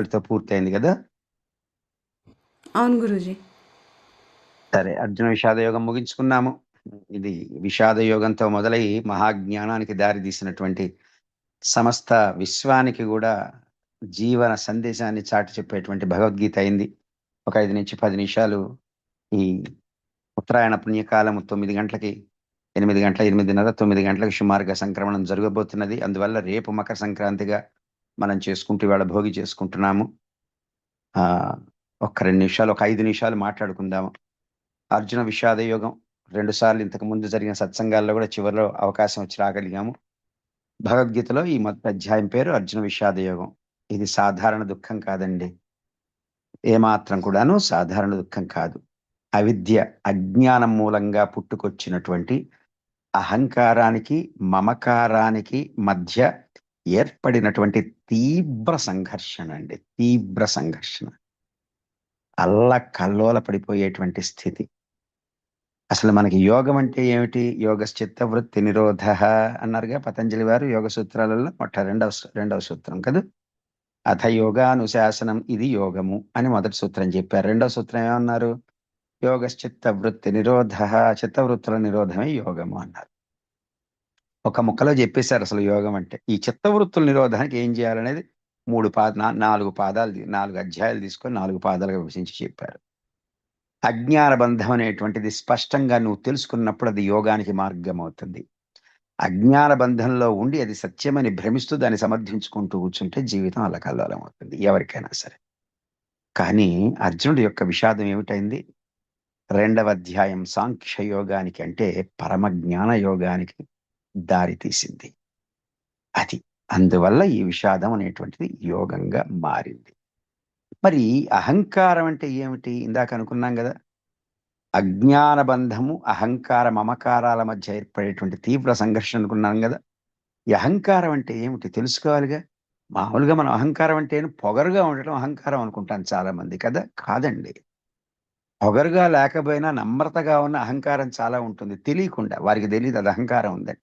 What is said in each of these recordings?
వాటితో పూర్తయింది కదా? అవును గురూజీ. సరే అర్జున విషాద యోగం ముగించుకున్నాము. ఇది విషాద యోగంతో మొదలై మహాజ్ఞానానికి దారి తీసినటువంటి సమస్త విశ్వానికి కూడా జీవన సందేశాన్ని చాటి చెప్పేటువంటి భగవద్గీత అయింది. ఒక ఐదు నుంచి పది నిమిషాలు ఈ ఉత్తరాయణ పుణ్యకాలము తొమ్మిది గంటలకి ఎనిమిది గంటల ఎనిమిదిన్నర తొమ్మిది గంటలకు సుమారుగా సంక్రమణం జరగబోతున్నది. అందువల్ల రేపు మకర సంక్రాంతిగా మనం చేసుకుంటూ ఇవాళ భోగి చేసుకుంటున్నాము. ఒక ఒక్క రెండు నిమిషాలు ఒక ఐదు నిమిషాలు మాట్లాడుకుందాము. అర్జున విషాద యోగం రెండు సార్లు ఇంతకు ముందు జరిగిన సత్సంగాల్లో కూడా చివరిలో అవకాశం వచ్చి రాగలిగాము. భగవద్గీతలో ఈ మొదటి అధ్యాయం పేరు అర్జున విషాద యోగం ఇది సాధారణ దుఃఖం కాదండి. ఏమాత్రం కూడాను సాధారణ దుఃఖం కాదు. అవిద్య అజ్ఞానం మూలంగా పుట్టుకొచ్చినటువంటి అహంకారానికి మమకారానికి మధ్య ఏర్పడినటువంటి తీవ్ర సంఘర్షణ అండి. తీవ్ర సంఘర్షణ. అల్ల కల్లోల పడిపోయేటువంటి స్థితి. అసలు మనకి యోగం అంటే ఏమిటి? యోగ చిత్తవృత్తి నిరోధ అన్నారుగా పతంజలి వారు యోగ సూత్రాలలో మొట్ట రెండవ సూ- రెండవ సూత్రం కదా? అథ యోగానుశాసనం ఇది యోగము అని మొదటి సూత్రం చెప్పారు. రెండవ సూత్రం ఏమన్నారు? యోగ చిత్తవృత్తి నిరోధ చిత్తవృత్తుల నిరోధమే యోగము అన్నారు. ఒక ముక్కలో చెప్పేశారు అసలు యోగం అంటే. ఈ చిత్తవృత్తుల నిరోధానికి ఏం చేయాలనేది మూడు పాద నాలుగు పాదాలు నాలుగు అధ్యాయాలు తీసుకొని నాలుగు పాదాలుగా విభజించి చెప్పారు. అజ్ఞాన బంధం అనేటువంటిది స్పష్టంగా నువ్వు తెలుసుకున్నప్పుడు అది యోగానికి మార్గం అవుతుంది అజ్ఞాన బంధంలో ఉండి అది సత్యమని భ్రమిస్తూ దాన్ని సమర్థించుకుంటూ కూర్చుంటే జీవితం అలకల్లోలం అవుతుంది ఎవరికైనా సరే. కానీ అర్జునుడి యొక్క విషాదం ఏమిటైంది? రెండవ అధ్యాయం సాంఖ్య యోగానికి అంటే పరమ జ్ఞాన యోగానికి దారి తీసింది. అది అందువల్ల ఈ విషాదం అనేటువంటిది యోగంగా మారింది. మరి అహంకారం అంటే ఏమిటి? ఇందాక అనుకున్నాం కదా. అజ్ఞాన బంధము అహంకార మమకారాల మధ్య ఏర్పడేటువంటి తీవ్ర సంఘర్షణ అనుకున్నాం కదా. ఈ అహంకారం అంటే ఏమిటి? తెలుసుకోవాలిగా. మామూలుగా మనం అహంకారం అంటే పొగరుగా ఉండటం అహంకారం అనుకుంటాం చాలా మంది కదా. కాదండి. పొగరుగా లేకపోయినా నమ్రతగా ఉన్న అహంకారం చాలా ఉంటుంది. తెలియకుండా వారికి తెలియదు అది అహంకారం ఉందని.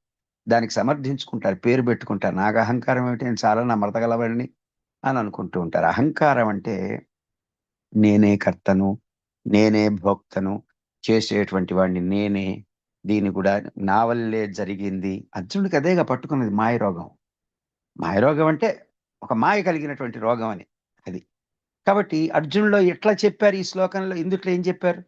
దానికి సమర్థించుకుంటారు పేరు పెట్టుకుంటారు. నాకు అహంకారం ఏమిటి? నేను చాలా నమ్రతగలవాడిని అని అనుకుంటూ ఉంటారు. అహంకారం అంటే నేనే కర్తను నేనే భోక్తను చేసేటువంటి వాడిని నేనే దీని కూడా నా వల్లే జరిగింది. అర్జునుడికి అదేగా పట్టుకున్నది మాయ రోగం. మాయ రోగం అంటే ఒక మాయ కలిగినటువంటి రోగం అని అది. కాబట్టి అర్జునులో ఎట్లా చెప్పారు ఈ శ్లోకంలో? ఇందుట్లో ఏం చెప్పారు?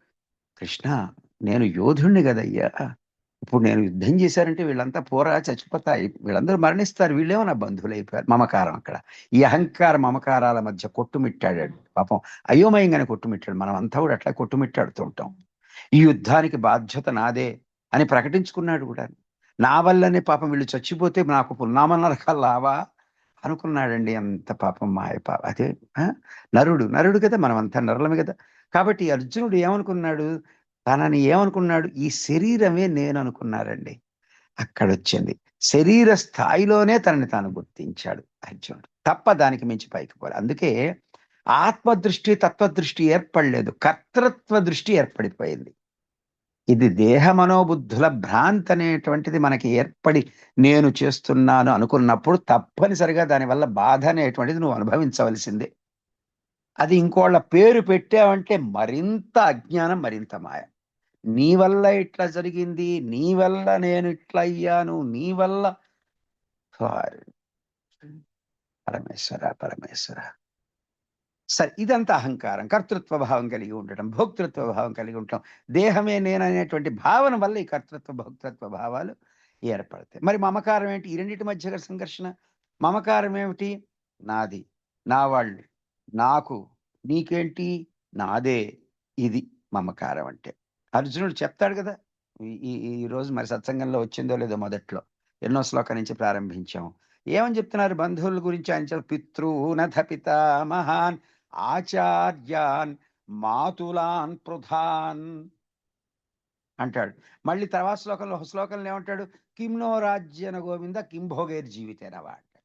కృష్ణ నేను యోధుణ్ణి కదయ్యా. ఇప్పుడు నేను యుద్ధం చేశారంటే వీళ్ళంతా పోరా చచ్చిపోతాయి వీళ్ళందరూ మరణిస్తారు వీళ్ళేమో నా బంధువులు అయిపోయారు. మమకారం అక్కడ. ఈ అహంకార మమకారాల మధ్య కొట్టుమిట్టాడాడు. పాపం అయోమయంగానే కొట్టుమిట్టాడు. మనం అంతా కూడా అట్లా కొట్టుమిట్టాడుతూ ఉంటాం. ఈ యుద్ధానికి బాధ్యత నాదే అని ప్రకటించుకున్నాడు కూడా. నా వల్లనే పాపం వీళ్ళు చచ్చిపోతే నాకు పున్నామన్నరకాల లావా అనుకున్నాడండి అంత పాపం మాయ పాప అదే నరుడు నరుడు కదా మనం అంతా నరులమే కదా. కాబట్టి అర్జునుడు ఏమనుకున్నాడు? తనని ఏమనుకున్నాడు? ఈ శరీరమే నేను అనుకున్నారండి అక్కడ వచ్చింది శరీర స్థాయిలోనే తనని తాను గుర్తించాడు అర్జునుడు. తప్ప దానికి మించి పైకి పోలే. అందుకే ఆత్మదృష్టి తత్వదృష్టి ఏర్పడలేదు. కర్తృత్వ దృష్టి ఏర్పడిపోయింది. ఇది దేహ మనోబుద్ధుల భ్రాంతి అనేటువంటిది మనకి ఏర్పడి నేను చేస్తున్నాను అనుకున్నప్పుడు తప్పనిసరిగా దానివల్ల బాధ అనేటువంటిది నువ్వు అనుభవించవలసిందే. అది ఇంకోళ్ళ పేరు పెట్టావంటే మరింత అజ్ఞానం మరింత మాయ. నీ వల్ల ఇట్లా జరిగింది నీ వల్ల నేను ఇట్లా అయ్యాను నీ వల్ల పరమేశ్వర పరమేశ్వర. సరే ఇదంతా అహంకారం. కర్తృత్వ భావం కలిగి ఉండటం భోక్తృత్వ భావం కలిగి ఉండటం. దేహమే నేననేటువంటి భావన వల్ల ఈ కర్తృత్వ భోక్తృత్వ భావాలు ఏర్పడతాయి. మరి మమకారం ఏంటి ఈ రెండింటి మధ్య గల సంఘర్షణ? మమకారం ఏమిటి? నాది నా వాళ్ళు నాకు నీకేంటి? నాదే. ఇది మమకారం అంటే. అర్జునుడు చెప్తాడు కదా ఈ- ఈరోజు రోజు మరి సత్సంగంలో వచ్చిందో లేదో మొదట్లో. ఎన్నో శ్లోకాల నుంచి ప్రారంభించాం. ఏమని చెప్తున్నారు బంధువుల గురించి? ఆయన చెప్ పితృనథ పితామహాన్ ఆచార్యాన్ మాతులాన్ ప్రధాన్ అంటాడు. మళ్ళీ తర్వాత శ్లోకంలో శ్లోకంలో ఏమంటాడు? కిమ్నో రాజ్యన గోవింద కింభోగేర్ జీవితేనవా అంటాడు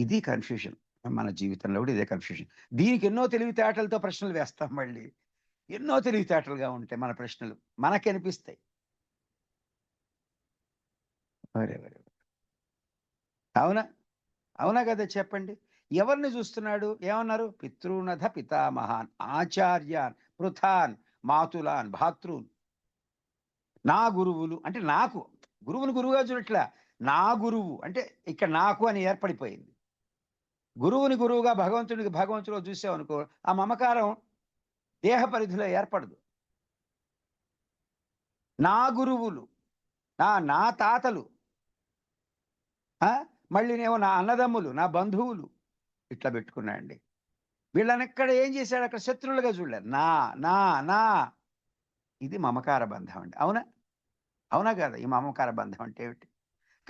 ఇది కన్ఫ్యూజన్ మన జీవితంలో కూడా ఇదే కన్ఫ్యూజన్ దీనికి ఎన్నో తెలివితేటలతో ప్రశ్నలు వేస్తాం మళ్ళీ. ఎన్నో తెలివితేటలుగా ఉంటాయి మన ప్రశ్నలు మనకి అనిపిస్తాయి. అవునా? అవునా కదా చెప్పండి. ఎవరిని చూస్తున్నాడు? ఏమన్నారు? పితృనథ పితామహాన్ ఆచార్యాన్ పృథాన్ మాతులాన్ భాతృన్. నా గురువులు అంటే నాకు గురువును గురువుగా చూడట్లా నా గురువు అంటే ఇక్కడ నాకు అని ఏర్పడిపోయింది. గురువుని గురువుగా భగవంతుడికి భగవంతుడిగా చూసామనుకో ఆ మమకారం దేహ పరిధిలో ఏర్పడదు. నా గురువులు నా నా తాతలు ఆ? మళ్ళీనేమో నా అన్నదమ్ములు నా బంధువులు ఇట్లా పెట్టుకున్నాయండి. వీళ్ళని ఎక్కడ ఏం చేశాడు? అక్కడ శత్రువులుగా చూడలేదు. నా నా నా. ఇది మమకార బంధం అండి. అవునా? అవునా కదా? ఈ మమకార బంధం అంటే ఏమిటి?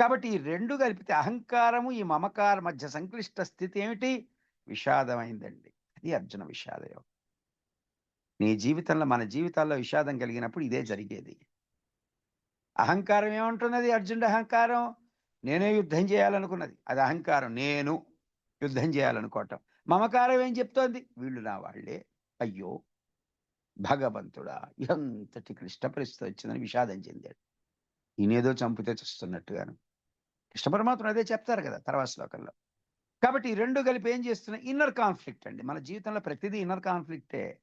కాబట్టి ఈ రెండు కలిపితే అహంకారము ఈ మమకార మధ్య సంక్లిష్ట స్థితి ఏమిటి? విషాదమైందండి. అది అర్జున విషాదయోగం. నీ జీవితంలో మన జీవితాల్లో విషాదం కలిగినప్పుడు ఇదే జరిగేది. అహంకారం ఏమంటున్నది? అర్జునుడి అహంకారం? నేనే యుద్ధం చేయాలనుకున్నది. అది అహంకారం. నేను యుద్ధం చేయాలనుకోవటం. మమకారం ఏం చెప్తోంది? వీళ్ళు నా వాళ్ళే. అయ్యో! భగవంతుడా! ఎంతటి క్లిష్ట పరిస్థితి వచ్చిందని విషాదం చెందాడు. ఈయనేదో చంపితే చూస్తున్నట్టుగాను. కృష్ణ పరమాత్మ అదే చెప్తారు కదా తర్వాత శ్లోకంలో. కాబట్టి ఈ రెండు కలిపి ఏం చేస్తున్నాయి ఇన్నర్ కాన్ఫ్లిక్ట్ అండి. మన జీవితంలో ప్రతిదీ ఇన్నర్ కాన్ఫ్లిక్టే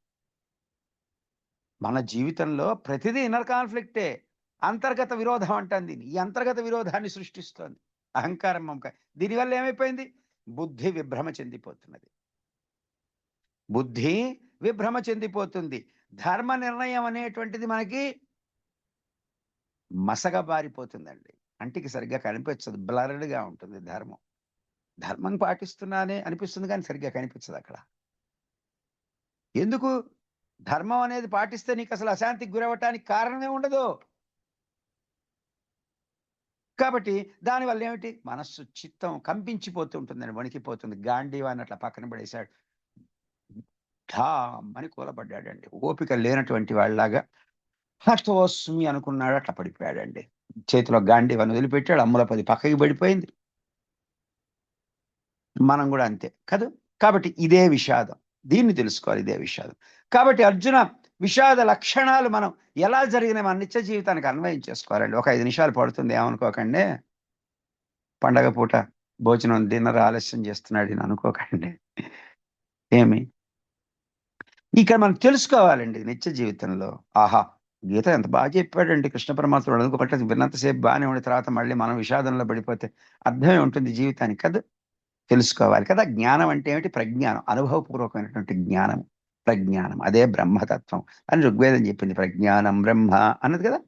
మన జీవితంలో ప్రతిదీ ఇన్నర్ కాన్ఫ్లిక్టే అంతర్గత విరోధం అంటుంది దీన్ని. ఈ అంతర్గత విరోధాన్ని సృష్టిస్తోంది. అహంకారం మమకారం. దీనివల్ల ఏమైపోయింది? బుద్ధి విభ్రమ చెందిపోతున్నది. బుద్ధి విభ్రమ చెందిపోతుంది. ధర్మ నిర్ణయం అనేటువంటిది మనకి మసగబారిపోతుందండి. కంటికి సరిగ్గా కనిపించదు. బ్లర్డ్గా ఉంటుంది ధర్మం. ధర్మం పాటిస్తున్నానే అనిపిస్తుంది కానీ సరిగ్గా కనిపించదు అక్కడ. ఎందుకు? ధర్మం అనేది పాటిస్తే నీకు అసలు అశాంతికి గురవటానికి కారణమే ఉండదు. కాబట్టి దానివల్ల ఏమిటి? మనస్సు చిత్తం కంపించిపోతుంటుందని వణికిపోతుంది. గాంధీవాన్ని అట్లా పక్కన పడేశాడు. ఢామ్ అని కూలబడ్డాడండి. ఓపిక లేనటువంటి వాళ్ళలాగా హస్తోస్మి అనుకున్నాడు అట్లా పడిపోయాడండి. చేతిలో గాంధీవాన్ని వదిలిపెట్టాడు అమ్ముల పది పక్కకి పడిపోయింది. మనం కూడా అంతే కదా? కాబట్టి ఇదే విషాదం. దీన్ని తెలుసుకోవాలి ఇదే విషాదం. కాబట్టి అర్జున విషాద లక్షణాలు మనం ఎలా జరిగిన మన నిత్య జీవితానికి అన్వయం చేసుకోవాలండి. ఒక ఐదు నిమిషాలు పడుతుంది ఏమనుకోకండి. పండగ పూట భోజనం డిన్నర్ ఆలస్యం చేస్తున్నాడు అని అనుకోకండి. ఏమి? ఇక్కడ మనం తెలుసుకోవాలండి నిత్య జీవితంలో. ఆహా! గీత ఎంత బాగా చెప్పాడండి కృష్ణ పరమాత్ముడు అనుకోబట్టి విన్నంతసేపు బాగానే ఉండి తర్వాత మళ్ళీ మనం విషాదంలో పడిపోతే అర్థమే ఉంటుంది జీవితానికి కదా. తెలుసుకోవాలి కదా. జ్ఞానం అంటే ఏమిటి? ప్రజ్ఞానం. అనుభవపూర్వకమైనటువంటి జ్ఞానం ప్రజ్ఞానం. అదే బ్రహ్మతత్వం. అని ఋగ్వేదం చెప్పింది. ప్రజ్ఞానం బ్రహ్మ అన్నది కదా.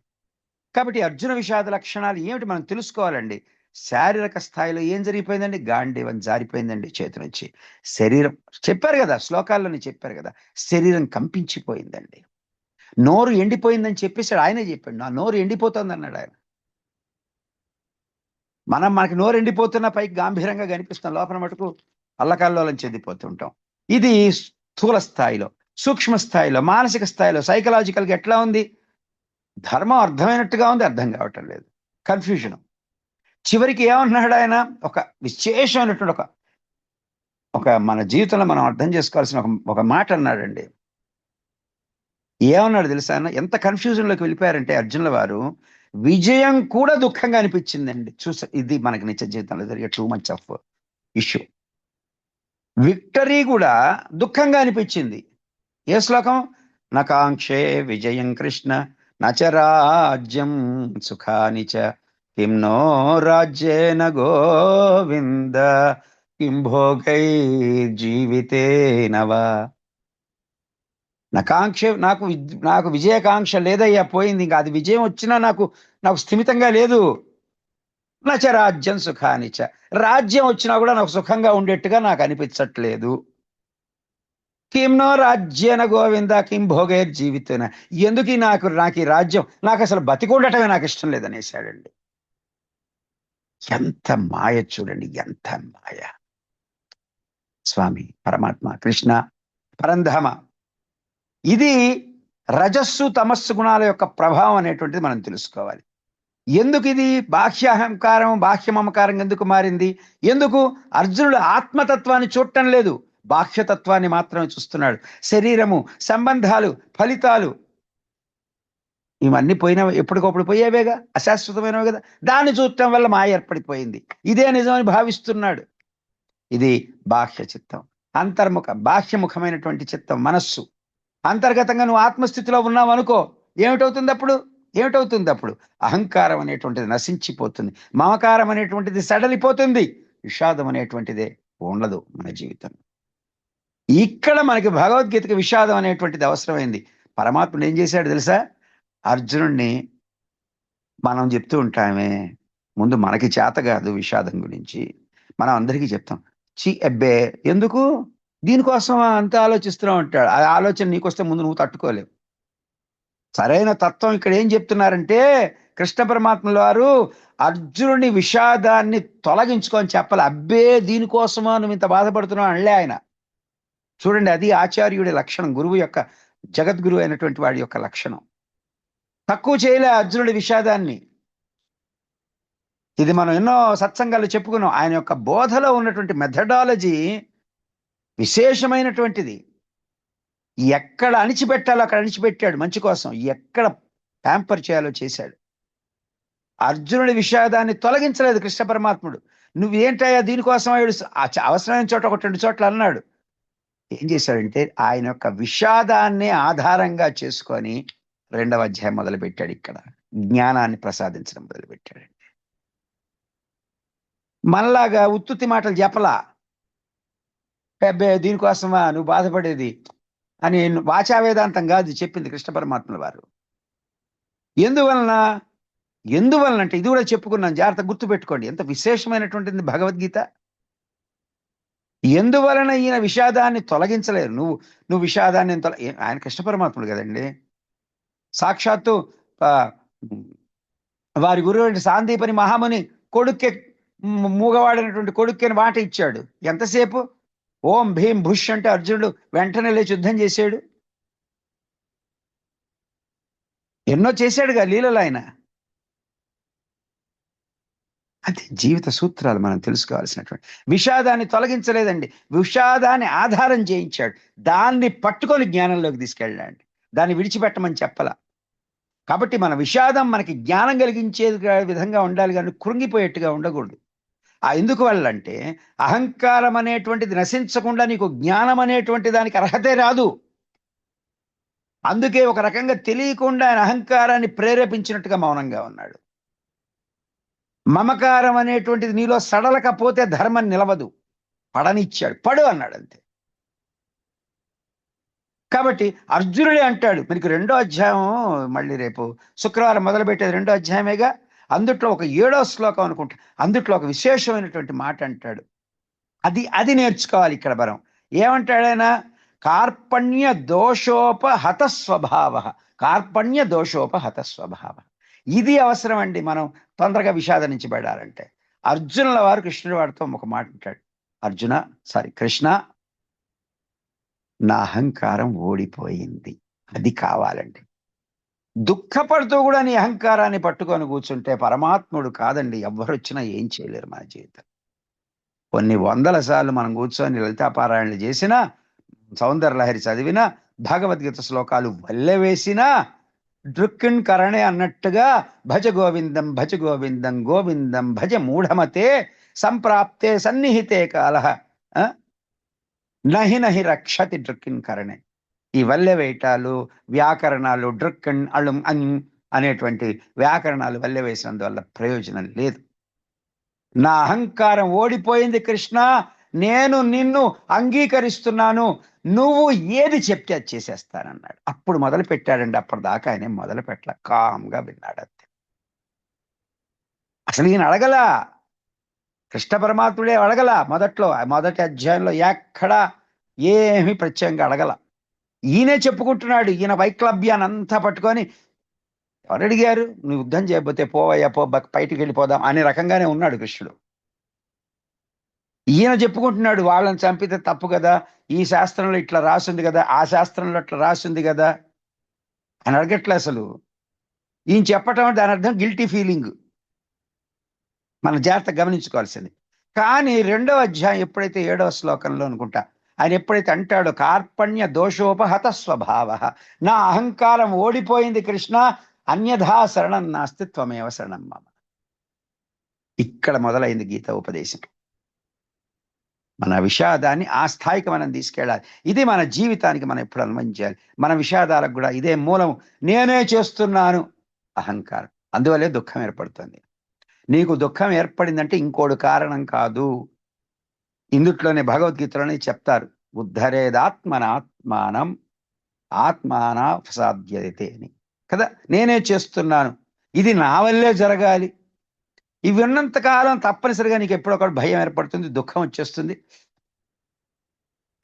కాబట్టి అర్జున విషాద లక్షణాలు ఏమిటి? మనం తెలుసుకోవాలండి. శారీరక స్థాయిలో ఏం జరిగిపోయిందండి? గాంధీవం జారిపోయిందండి చేతి నుంచి. శరీరం చెప్పారు కదా శ్లోకాల్లోనే చెప్పారు కదా. శరీరం కంపించిపోయిందండి. నోరు ఎండిపోయిందని చెప్పేసాడు ఆయనే చెప్పాడు నా నోరు ఎండిపోతుంది అన్నాడు ఆయన. మనం మనకి నోరు ఎండిపోతున్న పైకి గాంభీరంగా కనిపిస్తాం లోపల మటుకు అల్లకల్లోలం చెందిపోతుంటాం. ఇది స్థూల స్థాయిలో సూక్ష్మ స్థాయిలో మానసిక స్థాయిలో సైకలాజికల్గా ఎట్లా ఉంది? ధర్మం అర్థమైనట్టుగా ఉంది అర్థం కావటం లేదు. కన్ఫ్యూజన్ చివరికి ఏమన్నాడు ఆయన? ఒక విశేషమైనటువంటి ఒక ఒక మన జీవితంలో మనం అర్థం చేసుకోవాల్సిన ఒక ఒక మాట అన్నాడండి. ఏమన్నాడు తెలుసా అన్న? ఎంత కన్ఫ్యూజన్లోకి వెళ్ళిపోయారంటే అర్జునుల వారు విజయం కూడా దుఃఖంగా అనిపించిందండి. చూసా ఇది మనకి నిత్య జీవితంలో జరిగే too much of issue victory కూడా దుఃఖంగా అనిపించింది. ఏ శ్లోకం? నకాంక్షే విజయం కృష్ణ నచరాజ్యం సుఖాని చ కిం నో రాజ్యేన గోవింద కిం భోగై జీవితేనవా నాకాంక్ష నాకు నాకు విజయకాంక్ష లేదయ్యా పోయింది. ఇంకా అది విజయం వచ్చినా నాకు నాకు స్థిమితంగా లేదు. నచ రాజ్యం సుఖానిచ రాజ్యం వచ్చినా కూడా నాకు సుఖంగా ఉండేట్టుగా నాకు అనిపించట్లేదు. కిమ్నో రాజ్యన గోవింద కిం భోగే జీవితేన. ఎందుకు నాకు నాకు ఈ రాజ్యం నాకు అసలు బతికుండటమే నాకు ఇష్టం లేదనేసాడండి ఎంత మాయ చూడండి ఎంత మాయ. స్వామి పరమాత్మ కృష్ణ పరంధామ. ఇది రజస్సు తమస్సు గుణాల యొక్క ప్రభావం అనేటువంటిది మనం తెలుసుకోవాలి. ఎందుకు ఇది? బాహ్యాహంకారం బాహ్య మమకారం ఎందుకు మారింది? ఎందుకు? అర్జునుడు ఆత్మతత్వాన్ని చూడటం లేదు. బాహ్యతత్వాన్ని మాత్రమే చూస్తున్నాడు. శరీరము సంబంధాలు ఫలితాలు ఇవన్నీ పోయినవి ఎప్పటికప్పుడు పోయేవేగా? అశాశ్వతమైనవి కదా? దాన్ని చూడటం వల్ల మాయ ఏర్పడిపోయింది. ఇదే నిజమని భావిస్తున్నాడు. ఇది బాహ్య చిత్తం. అంతర్ముఖ బాహ్యముఖమైనటువంటి చిత్తం మనస్సు. అంతర్గతంగా నువ్వు ఆత్మస్థితిలో ఉన్నావు అనుకో ఏమిటవుతుంది అప్పుడు? ఏమిటవుతుంది అప్పుడు? అహంకారం అనేటువంటిది నశించిపోతుంది. మమకారం అనేటువంటిది సడలిపోతుంది. విషాదం అనేటువంటిదే ఉండదు మన జీవితం. ఇక్కడ మనకి భగవద్గీతకి విషాదం అనేటువంటిది అవసరమైంది. పరమాత్ముడు ఏం చేశాడు తెలుసా? అర్జునుడిని మనం చెప్తూ ఉంటామే. ముందు మనకి చేత కాదు విషాదం గురించి. మనం అందరికీ చెప్తాం. చి అబ్బే ఎందుకు? దీనికోసం అంత ఆలోచిస్తున్నావు అంటాడు. ఆ ఆలోచన నీకొస్తే ముందు నువ్వు తట్టుకోలేవు. సరైన తత్వం ఇక్కడ ఏం చెప్తున్నారంటే కృష్ణ పరమాత్మల వారు అర్జునుని విషాదాన్ని తొలగించుకొని చెప్పాలి. అబ్బే దీనికోసమా నువ్వు ఇంత బాధపడుతున్నావు అనలే ఆయన. చూడండి అది ఆచార్యుడి లక్షణం గురువు యొక్క జగద్గురు అయినటువంటి వాడి యొక్క లక్షణం. తక్కువ చేయలే అర్జునుడి విషాదాన్ని. ఇది మనం ఎన్నో సత్సంగాలు చెప్పుకున్నాం. ఆయన యొక్క బోధలో ఉన్నటువంటి మెథడాలజీ విశేషమైనటువంటిది. ఎక్కడ అణిచిపెట్టాలో అక్కడ అణిచిపెట్టాడు మంచి కోసం. ఎక్కడ ప్యాంపర్ చేయాలో చేశాడు. అర్జునుడి విషాదాన్ని తొలగించలేదు కృష్ణ పరమాత్ముడు. నువ్వేంటయ్యా దీనికోసం ఆవిడ అవసరమైన చోట ఒక రెండు చోట్ల అన్నాడు. ఏం చేశాడంటే ఆయన యొక్క విషాదాన్ని ఆధారంగా చేసుకొని రెండవ అధ్యాయం మొదలుపెట్టాడు ఇక్కడ. జ్ఞానాన్ని ప్రసాదించడం మొదలుపెట్టాడండి. మనలాగా ఉత్తుత్తి మాటలు చెప్పలా. అబ్బే దీనికోసమా నువ్వు బాధపడేది అని వాచా వేదాంతం కాదు చెప్పింది కృష్ణ పరమాత్మల వారు. ఎందువలన? ఎందువలన అంటే ఇది కూడా చెప్పుకున్నాను జాగ్రత్త గుర్తుపెట్టుకోండి. ఎంత విశేషమైనటువంటిది భగవద్గీత? ఎందువలన ఈయన విషాదాన్ని తొలగించలేరు? నువ్వు నువ్వు విషాదాన్ని తొల ఆయన కృష్ణ పరమాత్ముడు కదండి. సాక్షాత్తు వారి గురువు సాందీపని మహాముని కొడుక్కే మూగవాడినటువంటి కొడుక్కి మాట ఇచ్చాడు. ఎంతసేపు? ఓం భీం భుష్ అంటే అర్జునుడు వెంటనే లేచి యుద్ధం చేశాడు. ఎన్నో చేశాడుగా లీలలు ఆయన. అది జీవిత సూత్రాలు మనం తెలుసుకోవాల్సినటువంటి. విషాదాన్ని తొలగించలేదండి. విషాదాన్ని ఆధారం చేయించాడు. దాన్ని పట్టుకొని జ్ఞానంలోకి తీసుకెళ్ళండి దాన్ని విడిచిపెట్టమని చెప్పలా. కాబట్టి మన విషాదం మనకి జ్ఞానం కలిగించే విధంగా ఉండాలి కానీ కృంగిపోయేట్టుగా ఉండకూడదు. ఆ ఎందుకు వల్లంటే అహంకారం అనేటువంటిది నశించకుండా నీకు జ్ఞానం అనేటువంటి దానికి అర్హతే రాదు. అందుకే ఒక రకంగా తెలియకుండా ఆయన అహంకారాన్ని ప్రేరేపించినట్టుగా మౌనంగా ఉన్నాడు. మమకారం అనేటువంటిది నీలో సడలకపోతే ధర్మం నిలవదు. పడనిచ్చాడు. పడు అన్నాడు అంతే. కాబట్టి అర్జునుడే అంటాడు. మీకు రెండో అధ్యాయం మళ్ళీ రేపు శుక్రవారం మొదలుపెట్టేది రెండో అధ్యాయమేగా? అందుట్లో ఒక ఏడో శ్లోకం అనుకుంటా అందుట్లో ఒక విశేషమైనటువంటి మాట అంటాడు. అది అది నేర్చుకోవాలి ఇక్కడ బరం ఏమంటాడైనా కార్పణ్య దోషోపహత స్వభావ. కార్పణ్య దోషోపహత స్వభావ. ఇది అవసరం అండి మనం తొందరగా విషాదం నుంచి పడాలంటే అర్జునుల వారు కృష్ణుడి వారితో ఒక మాట అంటాడు. అర్జున సారీ కృష్ణ నా అహంకారం ఓడిపోయింది. అది కావాలండి. దుఃఖపడుతూ కూడా నీ అహంకారాన్ని పట్టుకొని కూర్చుంటే పరమాత్ముడు కాదండి. ఎవ్వరొచ్చినా ఏం చేయలేరు మన జీవితం. కొన్ని వందల సార్లు మనం కూర్చొని లలితాపారాయణలు చేసినా సౌందర్యలహరి చదివినా భగవద్గీత శ్లోకాలు వల్లెవేసినా దృక్కిణ్ కరణే అన్నట్టుగా భజ గోవిందం భజ గోవిందం గోవిందం భజ మూఢమతే సంప్రాప్తే సన్నిహితే కాల నహి నహి రక్షతి దృక్కిన్ కరణే. ఈ వల్లె వేయటాలు వ్యాకరణాలు డ్రక్కన్ అళం అన్ అనేటువంటి వ్యాకరణాలు వల్లెవేసినందువల్ల ప్రయోజనం లేదు. నా అహంకారం ఓడిపోయింది కృష్ణ నేను నిన్ను అంగీకరిస్తున్నాను నువ్వు ఏది చెప్తే అది చేసేస్తానన్నాడు. అప్పుడు మొదలు పెట్టాడండి అప్పటిదాకా ఆయన మొదలు పెట్టల కామ్గా విన్నాడు అంతే. అసలు ఈయన అడగలా కృష్ణ పరమాత్ముడే అడగల మొదట్లో మొదటి అధ్యాయంలో ఎక్కడా ఏమి ప్రత్యేకంగా అడగల. ఈయనే చెప్పుకుంటున్నాడు. ఈయన వైక్లభ్యాన్ని అంతా పట్టుకొని ఎవరు అడిగారు? నువ్వు యుద్ధం చేయకపోతే పోవయ్యా పో బయటికి వెళ్ళిపోదాం అనే రకంగానే ఉన్నాడు కృష్ణుడు. ఈయన చెప్పుకుంటున్నాడు వాళ్ళని చంపితే తప్పు కదా ఈ శాస్త్రంలో ఇట్లా రాసింది కదా ఆ శాస్త్రంలో ఇట్లా రాసింది కదా అని అడగట్లే అసలు. ఈయన చెప్పటం దాని అర్థం గిల్టీ ఫీలింగ్. మన జాగ్రత్త గమనించుకోవాల్సింది. కానీ రెండవ అధ్యాయం ఎప్పుడైతే ఏడవ శ్లోకంలో అనుకుంటా ఆయన ఎప్పుడైతే అంటాడో కార్పణ్య దోషోపహత స్వభావ నా అహంకారం ఓడిపోయింది కృష్ణ అన్యథా శరణం నాస్తి త్వమేవ శరణం మమ. ఇక్కడ మొదలైంది గీత ఉపదేశం. మన విషాదాన్ని ఆ స్థాయికి మనం తీసుకెళ్ళాలి. ఇది మన జీవితానికి మనం ఎప్పుడు అనుమతించాలి మన విషాదాలకు కూడా ఇదే మూలం. నేనే చేస్తున్నాను. అహంకారం. అందువల్లే దుఃఖం ఏర్పడుతుంది. నీకు దుఃఖం ఏర్పడిందంటే ఇంకోడు కారణం కాదు. ఇందుట్లోనే భగవద్గీతలోనే చెప్తారు ఉద్ధరేదాత్మనాత్మానం ఆత్మాన సాధ్యతే అని. కదా? నేనే చేస్తున్నాను. ఇది నా వల్లే జరగాలి. ఇవి ఉన్నంత కాలం తప్పనిసరిగా నీకు ఎప్పుడొకటి భయం ఏర్పడుతుంది దుఃఖం వచ్చేస్తుంది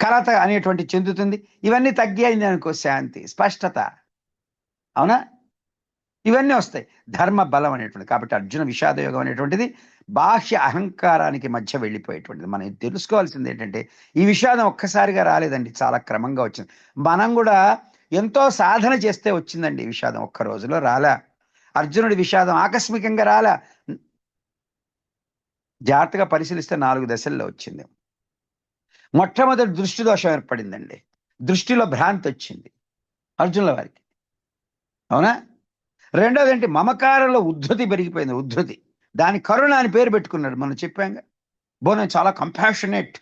కలత అనేటువంటి చెందుతుంది. ఇవన్నీ తగ్గాయింది అనుకో శాంతి స్పష్టత. అవునా? ఇవన్నీ వస్తాయి. ధర్మ బలం అనేటువంటిది కాబట్టి అర్జున విషాద యోగం అనేటువంటిది బాహ్య అహంకారానికి మధ్య వెళ్ళిపోయేటువంటిది. మనం తెలుసుకోవాల్సింది ఏంటంటే ఈ విషాదం ఒక్కసారిగా రాలేదండి. చాలా క్రమంగా వచ్చింది. మనం కూడా ఎంతో సాధన చేస్తే వచ్చిందండి ఈ విషాదం. ఒక్క రోజులో రాలా. అర్జునుడి విషాదం ఆకస్మికంగా రాలా. జాగ్రత్తగా పరిశీలిస్తే నాలుగు దశల్లో వచ్చింది. మొట్టమొదటి దృష్టి దోషం ఏర్పడిందండి. దృష్టిలో భ్రాంతి వచ్చింది అర్జునుల వారికి. అవునా? రెండోది ఏంటి? మమకారంలో ఉద్ధృతి పెరిగిపోయింది. ఉద్ధృతి. దాని కరుణ అని పేరు పెట్టుకున్నాడు. మనం చెప్పాంగా బోనం చాలా కంపాషనేట్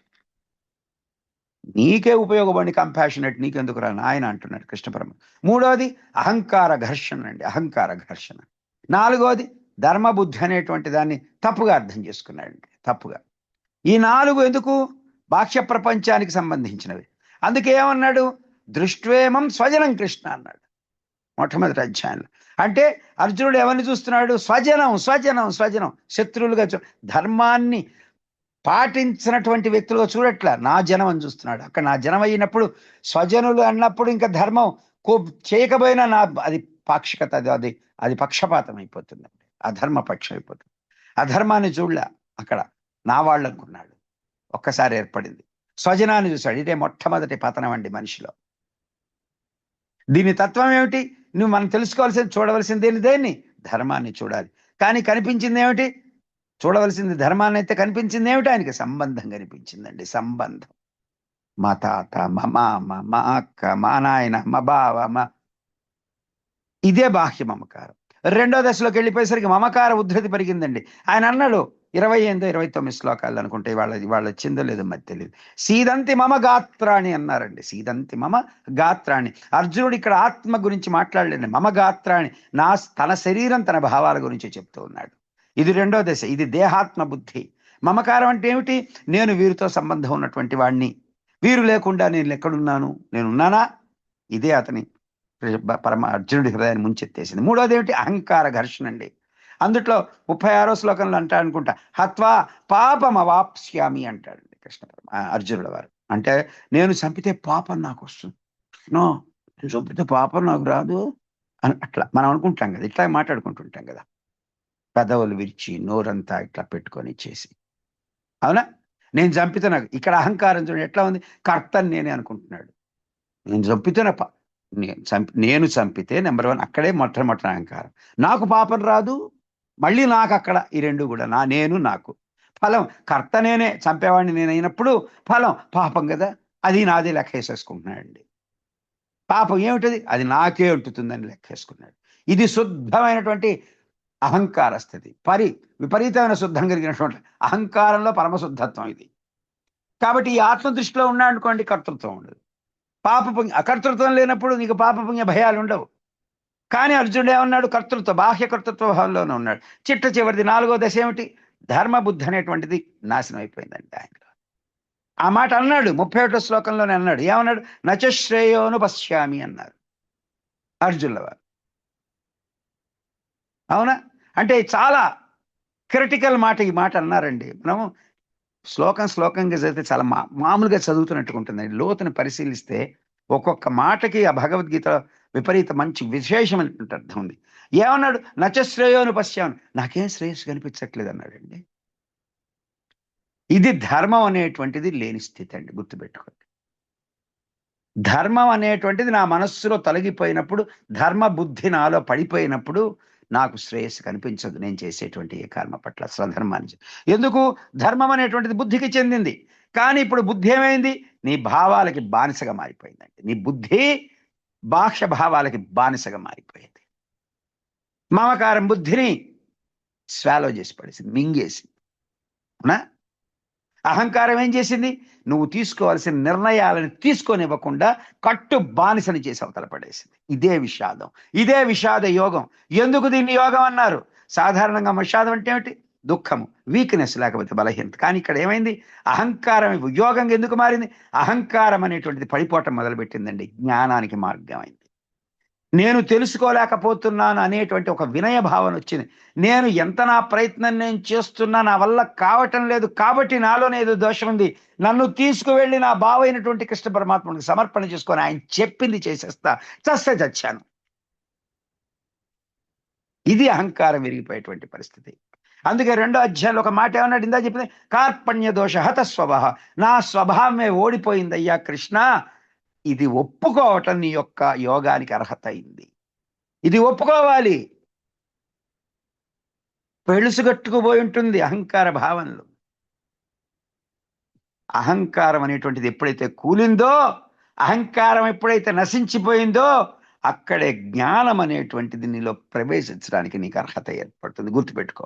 నీకే ఉపయోగపడి కంపాషనేట్ నీకెందుకు రా? ఆయన అంటున్నాడు కృష్ణపరమ. మూడవది అహంకార ఘర్షణ అండి. అహంకార ఘర్షణ. నాలుగవది ధర్మబుద్ధి అనేటువంటి దాన్ని తప్పుగా అర్థం చేసుకున్నాడండి తప్పుగా. ఈ నాలుగు ఎందుకు? బాహ్య ప్రపంచానికి సంబంధించినవి. అందుకే ఏమన్నాడు దృష్ట్వేమం స్వజనం కృష్ణ అన్నాడు. మొట్టమొదటి అధ్యాయంలో. అంటే అర్జునుడు ఎవరిని చూస్తున్నాడు? స్వజనం స్వజనం స్వజనం. శత్రువులుగా చూ ధర్మాన్ని పాటించినటువంటి వ్యక్తులుగా చూడట్లా. నా జనం అని చూస్తున్నాడు. అక్కడ నా జనం అయినప్పుడు స్వజనులు అన్నప్పుడు ఇంకా ధర్మం కో చేయకపోయినా నా అది పాక్షికత అది అది అది పక్షపాతం అయిపోతుందండి అధర్మ పక్షం అయిపోతుంది. అధర్మాన్ని చూడలే. అక్కడ నా వాళ్ళు అనుకున్నాడు. ఒక్కసారి ఏర్పడింది. స్వజనాన్ని చూశాడు. ఇదే మొట్టమొదటి పతనం అండి మనిషిలో. దీని తత్వం ఏమిటి? నువ్వు మనం తెలుసుకోవాల్సింది చూడవలసింది దేని దేన్ని? ధర్మాన్ని చూడాలి. కానీ కనిపించింది ఏమిటి? చూడవలసింది ధర్మాన్ని అయితే కనిపించింది ఏమిటి? ఆయనకి సంబంధం కనిపించిందండి. సంబంధం. మా తాత మా మామ మా అక్క మా నాయన మా బావ మా ఇదే బాహ్య మమకారం. రెండో దశలోకి వెళ్ళిపోయేసరికి మమకార ఉద్ధృతి పెరిగిందండి. ఆయన అన్నాడు ఇరవై ఎనిమిది ఇరవై తొమ్మిది శ్లోకాలు అనుకుంటే వాళ్ళ వాళ్ళ వచ్చిందో లేదో మరి తెలియదు సీదంతి మమ గాత్రాణి అన్నారండి. సీదంతి మమ గాత్రాణి. అర్జునుడు ఇక్కడ ఆత్మ గురించి మాట్లాడలేండి మమ గాత్రాణి. నా తన శరీరం తన భావాల గురించి చెప్తూ ఉన్నాడు. ఇది రెండో దశ. ఇది దేహాత్మ బుద్ధి. మమకారం అంటే ఏమిటి? నేను వీరితో సంబంధం ఉన్నటువంటి వాడిని వీరు లేకుండా నేను ఎక్కడున్నాను? నేను ఉన్నానా ఇదే అతని పరమ అర్జునుడి హృదయాన్ని ముంచెత్తేసింది. మూడోది ఏమిటి? అహంకార ఘర్షణ అండి. అందుట్లో ముప్పై ఆరో శ్లోకంలో అంటా అనుకుంటా హత్వా పాపం అవాప్స్యామి అంటాడండి కృష్ణ ఆ అర్జునుడు వారు. అంటే నేను చంపితే పాపం నాకు వస్తుంది. నో నేను చంపితే పాపం నాకు రాదు అని అట్లా మనం అనుకుంటాం కదా ఇట్లా మాట్లాడుకుంటుంటాం కదా. పెదవులు విరిచి నోరంతా ఇట్లా పెట్టుకొని చేసి. అవునా? నేను చంపితే నాకు ఇక్కడ అహంకారం చూడండి ఎట్లా ఉంది? కర్తని నేనే అనుకుంటున్నాడు. నేను చంపితే నా నేను చంపి నేను చంపితే నెంబర్ వన్ అక్కడే మొట్టమొదటి అహంకారం. నాకు పాపం రాదు మళ్ళీ నాకు అక్కడ ఈ రెండు కూడా నా నేను నాకు. ఫలం కర్త నేనే చంపేవాడిని నేనైనప్పుడు ఫలం పాపం కదా అది నాదే లెక్క వేసేసుకుంటున్నాడండి పాపం ఏమిటది? అది నాకే ఉంటుందని లెక్క వేసుకున్నాడు ఇది శుద్ధమైనటువంటి అహంకార స్థితి. పరి విపరీతమైన శుద్ధం కలిగినటువంటి అహంకారంలో పరమశుద్ధత్వం ఇది. కాబట్టి ఈ ఆత్మ దృష్టిలో ఉన్నాడు అనుకోండి కర్తృత్వం ఉండదు. పాపపుణ్య అకర్తృత్వం లేనప్పుడు నీకు పాపపుణ్య భయాలు ఉండవు కానీ అర్జునుడు ఏమన్నాడు? కర్తృత్వ బాహ్య కర్తృత్వ భావంలోనే ఉన్నాడు. చిట్ట చివరిది నాలుగో దశ ఏమిటి? ధర్మబుద్ధి అనేటువంటిది నాశనం అయిపోయిందండి ఆయనలో. ఆ మాట అన్నాడు ముప్పై ఒకటో శ్లోకంలోనే అన్నాడు. ఏమన్నాడు? నచశ్రేయోను పశ్యామి అన్నారు అర్జునుల వారు. అవునా? అంటే చాలా క్రిటికల్ మాట ఈ మాట అన్నారండి. మనము శ్లోకం శ్లోకంగా చదివితే చాలా మా మామూలుగా చదువుతున్నట్టుగా ఉంటుందండి. లోతుని పరిశీలిస్తే ఒక్కొక్క మాటకి ఆ భగవద్గీత విపరీత మంచి విశేషమైనటువంటి అర్థం ఉంది. ఏమన్నాడు? నచశ్రేయోను పశ్చాను నాకేం శ్రేయస్సు కనిపించట్లేదు అన్నాడండి. ఇది ధర్మం అనేటువంటిది లేని స్థితి అండి గుర్తుపెట్టుకోండి. ధర్మం అనేటువంటిది నా మనస్సులో తొలగిపోయినప్పుడు ధర్మ బుద్ధి నాలో పడిపోయినప్పుడు నాకు శ్రేయస్సు కనిపించదు. నేను చేసేటువంటి ఏ కర్మ పట్ల స్వధర్మాన్ని ఎందుకు? ధర్మం అనేటువంటిది బుద్ధికి చెందింది. కానీ ఇప్పుడు బుద్ధి ఏమైంది? నీ భావాలకి బానిసగా మారిపోయిందండి. నీ బుద్ధి బాహ్య భావాలకి బానిసగా మారిపోయింది. మమకారం బుద్ధిని స్వాలో చేసి పడేసింది మింగేసింది. అవునా? అహంకారం ఏం చేసింది? నువ్వు తీసుకోవాల్సిన నిర్ణయాలను తీసుకొనివ్వకుండా కట్టు బానిసని చేసి అవతల పడేసింది. ఇదే విషాదం. ఇదే విషాద యోగం. ఎందుకు దీన్ని యోగం అన్నారు? సాధారణంగా విషాదం అంటే ఏమిటి? దుఃఖము వీక్నెస్ లేకపోతే బలహీనత. కానీ ఇక్కడ ఏమైంది? అహంకారం యోగంగా ఎందుకు మారింది? అహంకారం అనేటువంటిది పడిపోవటం మొదలుపెట్టిందండి. జ్ఞానానికి మార్గం అయింది నేను తెలుసుకోలేకపోతున్నాను అనేటువంటి ఒక వినయ భావన వచ్చింది. నేను ఎంత నా ప్రయత్నం నేను చేస్తున్నా నా వల్ల కావటం లేదు. కాబట్టి నాలోనే ఏదో దోషం ఉంది. నన్ను తీసుకువెళ్ళి నా బావైనటువంటి కృష్ణ పరమాత్మకి సమర్పణ చేసుకొని ఆయన చెప్పింది చేసేస్తా. చస్తే చచ్చాను. ఇది అహంకారం విరిగిపోయేటువంటి పరిస్థితి. అందుకే రెండో అధ్యాయంలో ఒక మాట ఏమన్నాడు? ఇందా చెప్పింది కార్పణ్య దోష హత స్వభావ నా స్వభావమే ఓడిపోయింది అయ్యా కృష్ణ. ఇది ఒప్పుకోవటం నీ యొక్క యోగానికి అర్హత అయింది ఇది ఒప్పుకోవాలి. పెళుసుగట్టుకుపోయి ఉంటుంది అహంకార భావనలు. అహంకారం అనేటువంటిది ఎప్పుడైతే కూలిందో అహంకారం ఎప్పుడైతే నశించిపోయిందో అక్కడే జ్ఞానం అనేటువంటిది నీలో ప్రవేశించడానికి నీకు అర్హత ఏర్పడుతుంది. గుర్తుపెట్టుకో.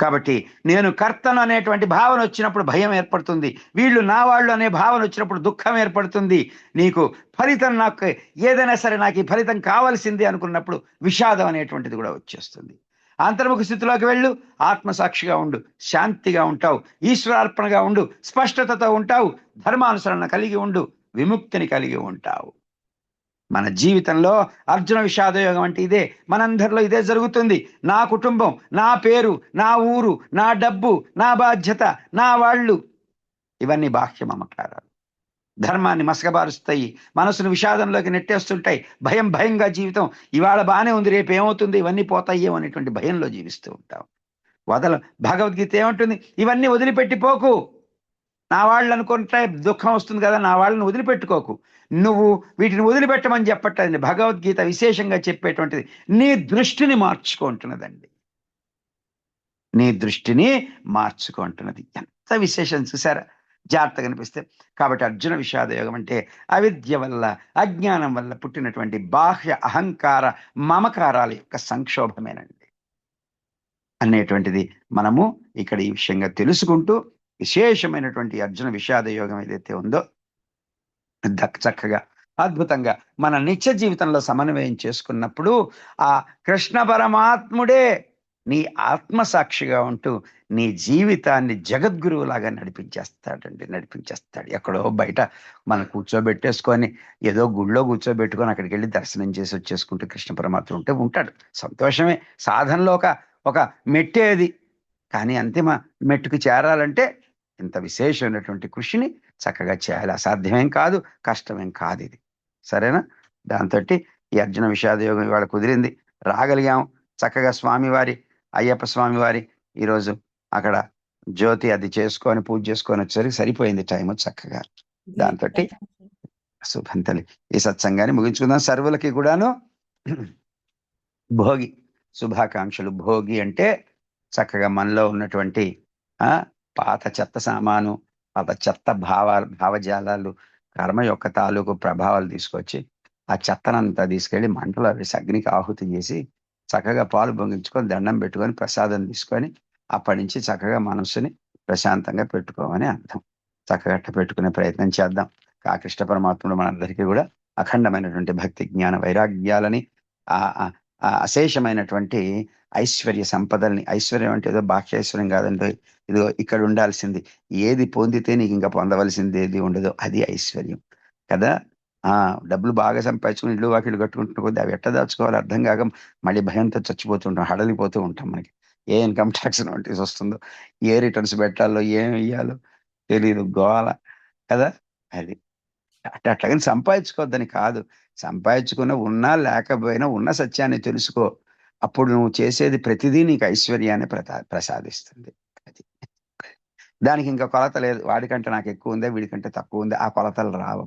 కాబట్టి నేను కర్తను అనేటువంటి భావన వచ్చినప్పుడు భయం ఏర్పడుతుంది. వీళ్ళు నా వాళ్ళు అనే భావన వచ్చినప్పుడు దుఃఖం ఏర్పడుతుంది. నీకు ఫలితం నాకు ఏదైనా సరే నాకు ఈ ఫలితం కావాల్సింది అనుకున్నప్పుడు విషాదం అనేటువంటిది కూడా వచ్చేస్తుంది. అంతర్ముఖ స్థితిలోకి వెళ్ళు ఆత్మసాక్షిగా ఉండు శాంతిగా ఉంటావు ఈశ్వరార్పణగా ఉండు స్పష్టతతో ఉంటావు ధర్మానుసరణ కలిగి ఉండు విముక్తిని కలిగి ఉంటావు. మన జీవితంలో అర్జున విషాదయోగం అంటే ఇదే. మనందరిలో ఇదే జరుగుతుంది. నా కుటుంబం నా పేరు నా ఊరు నా డబ్బు నా బాధ్యత నా వాళ్ళు. ఇవన్నీ బాహ్య మమకారాలు ధర్మాన్ని మసకబారుస్తాయి. మనసును విషాదంలోకి నెట్టేస్తుంటాయి. భయం భయంగా జీవితం ఇవాళ బాగానే ఉంది రేపు ఏమవుతుంది ఇవన్నీ పోతాయేమో అనేటువంటి భయంలో జీవిస్తూ ఉంటాం. వదల భగవద్గీత ఏమంటుంది? ఇవన్నీ వదిలిపెట్టిపోకు నా వాళ్ళు అనుకుంటే దుఃఖం వస్తుంది కదా నా వాళ్ళని వదిలిపెట్టుకోకు. నువ్వు వీటిని వదిలిపెట్టమని చెప్పట్లేదండి. భగవద్గీత విశేషంగా చెప్పేటువంటిది. నీ దృష్టిని మార్చుకుంటున్నదండి నీ దృష్టిని మార్చుకుంటున్నది ఎంత విశేషం చూసారా? జాగ్రత్తగా కనిపిస్తే కాబట్టి అర్జున విషాద యోగం అంటే అవిద్య వల్ల అజ్ఞానం వల్ల పుట్టినటువంటి బాహ్య అహంకార మమకారాల యొక్క సంక్షోభమేనండి. అనేటువంటిది మనము ఇక్కడ ఈ విషయంగా తెలుసుకుంటూ విశేషమైనటువంటి అర్జున విషాద యోగం ఏదైతే ఉందో చక్కగా అద్భుతంగా మన నిత్య జీవితంలో సమన్వయం చేసుకున్నప్పుడు ఆ కృష్ణ పరమాత్ముడే నీ ఆత్మసాక్షిగా ఉంటూ నీ జీవితాన్ని జగద్గురువులాగా నడిపించేస్తాడండి నడిపించేస్తాడు. ఎక్కడో బయట మనం కూర్చోబెట్టేసుకొని ఏదో గుళ్ళో కూర్చోబెట్టుకొని అక్కడికి వెళ్ళి దర్శనం చేసి వచ్చేసుకుంటూ కృష్ణ పరమాత్మ ఉంటే ఉంటాడు. సంతోషమే. సాధనలో ఒక ఒక మెట్టేది. కానీ అంతిమ మెట్టుకు చేరాలంటే ఇంత విశేషమైనటువంటి కృషిని చక్కగా చేయాలి. అసాధ్యమేం కాదు కష్టమేం కాదు ఇది. సరేనా? దాంతో ఈ అర్జున విషాదయోగం ఇవాళ కుదిరింది. రాగలిగాం. చక్కగా స్వామివారి అయ్యప్ప స్వామివారి ఈరోజు అక్కడ జ్యోతి అది చేసుకొని పూజ చేసుకొని వచ్చేసరికి సరిపోయింది టైం చక్కగా. దాంతో శుభంతలి ఈ సత్సంగాన్ని ముగించుకుందాం. సర్వులకి కూడాను భోగి శుభాకాంక్షలు. భోగి అంటే చక్కగా మనలో ఉన్నటువంటి పాత చెత్త సామాను ఆ చెత్త భావాలు భావజాలాలు కర్మ యొక్క తాలూకు ప్రభావాలు తీసుకొచ్చి ఆ చెత్తనంతా తీసుకెళ్ళి మంటలో వేసి అగ్నికి ఆహుతి చేసి చక్కగా పాలు పొంగించుకొని దండం పెట్టుకొని ప్రసాదం తీసుకొని అప్పటి నుంచి చక్కగా మనసుని ప్రశాంతంగా పెట్టుకోమని అర్థం. చక్కగా పెట్టుకునే ప్రయత్నం చేద్దాం. ఆ కృష్ణ పరమాత్ముడు మనందరికీ కూడా అఖండమైనటువంటి భక్తి జ్ఞాన వైరాగ్యాలని ఆ అశేషమైనటువంటి ఐశ్వర్య సంపదల్ని ఐశ్వర్యం అంటే ఏదో బాహ్యైశ్వర్యం కాదండి. ఇదిగో ఇక్కడ ఉండాల్సింది. ఏది పొందితే నీకు ఇంకా పొందవలసింది ఏది ఉండదో అది ఐశ్వర్యం. కదా? ఆ డబ్బులు బాగా సంపాదించుకుని ఇల్లు వాకిళ్ళు కట్టుకుంటున్న కొద్ది అవి ఎట్ట దాచుకోవాలి? అర్థం కాక మళ్ళీ భయంతో చచ్చిపోతుంటాం హడలిపోతూ ఉంటాం మనకి. ఏ ఇన్కమ్ ట్యాక్స్ నోటీస్ వస్తుందో ఏ రిటర్న్స్ పెట్టాలో ఏం వెయ్యాలో తెలియదు గోల. కదా? అది. అట్ట అట్లాగని సంపాదించుకోవద్దని కాదు. సంపాదించుకున్న ఉన్నా లేకపోయినా ఉన్న సత్యాన్ని తెలుసుకో. అప్పుడు నువ్వు చేసేది ప్రతిదీ నీకు ఐశ్వర్యాన్ని ప్రసా ప్రసాదిస్తుంది. అది. దానికి ఇంకా కొలత లేదు. వాడికంటే నాకు ఎక్కువ ఉందే వీడికంటే తక్కువ ఉందే. ఆ కొలతలు రావు.